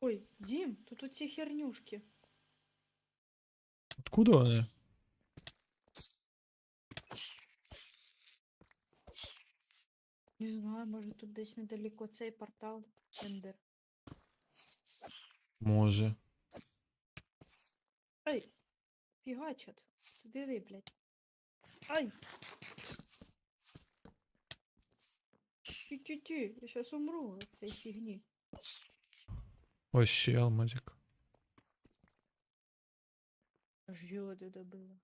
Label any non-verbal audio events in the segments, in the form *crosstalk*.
Ой, Дім, тут оці хернюшки. Откуда вони? Не знаю, може тут десь недалеко цей портал Ендер. Може. Ай! Фігачат. Ти диви, блядь. Ай! Ті-ті-ті, я щас умру від цієї фігні. Вообще алмазик. Ждет это было.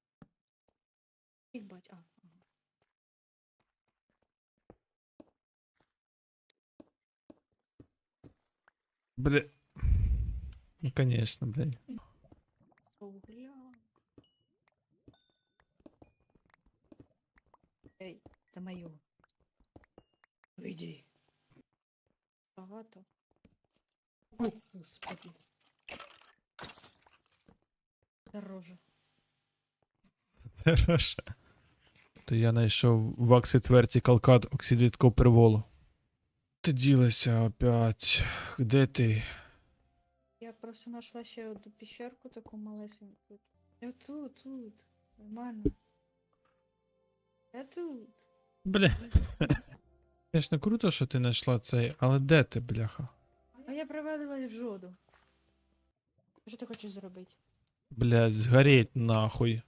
Их бать, а. Бля. Ну, конечно, блядь. Эй, это мое. Выйди. Богато. О, господи. Дороже. *laughs* Хорошо. То я знайшов Waxit Vertical Cut оксидит Copper Ти ділася опять. Де ти? Я просто знайшла ще одну піщерку таку малесеньку. Я тут, тут. Нормально. Я тут. Бля. *laughs* Конечно, круто, що ти знайшла цей, але де ти, бляха? А я провалилась в жоду. Що ти хочеш зробити? Блядь, згореть нахуй.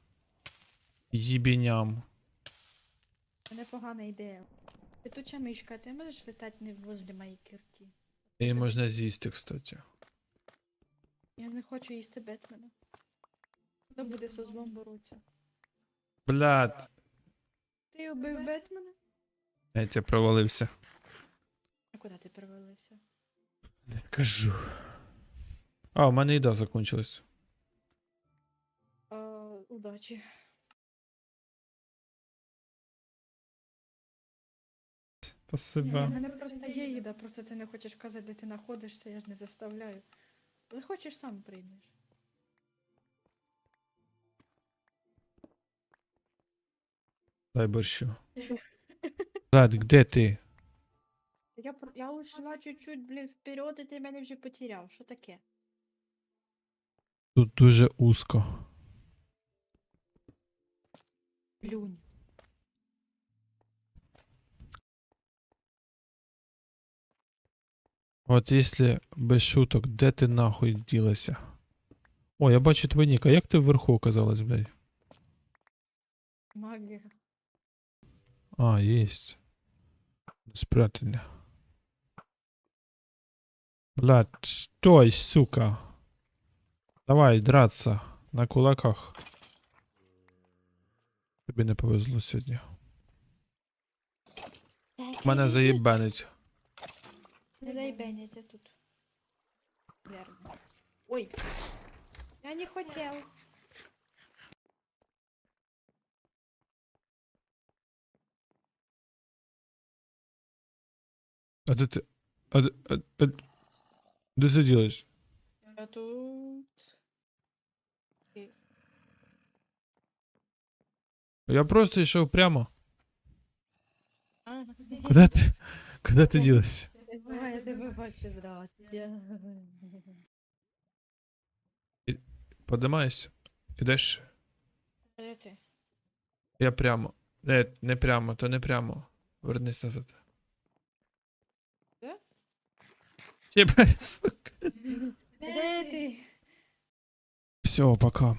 Їбіням. Це непогана ідея. Летуча мишка, ти можеш летати не возле моєї кірки? Її можна з'їсти, кстати. Я не хочу їсти Бетмена. Хто буде со злом боротися? Блядь. Ти убив Бетмена? Я тебе провалився. А куди ти провалився? Не скажу. А, у мене їда закончилась. Удачі. Спасибо. У мене просто є їда, просто ти не хочеш казати, де ти знаходишся, я ж не заставляю. Але хочеш сам прийдеш. Дай борщу. Блядь, где ти? Я, ушла чуть-чуть, блін, вперед, і ти мене вже потеряв. Що таке? Тут дуже узко. Плюнь. От якщо без шуток, де ти нахуй ділася? О, я бачу твій нік. А як ти вверху оказалась, блядь? Магія. А, есть. Спрятали. Блядь, стой, сука. Давай драться на кулаках. Тобі не повезло сьогодні. Мене заєбанить. Не Беннет, я тут. Верно. Ой. Я не хотел. А де ти. А де. А, а, де ти ділась? Я тут. Я просто йшов прямо. А, Куди ти? Куди ти ділась? Ой, я тебе бачу, здрасте. Подимаєшся? Ідеш? Де ти? Я прямо. Не, не прямо, то не прямо. Вернись назад. Де? Тебе, сука. Де ти? Все, пока.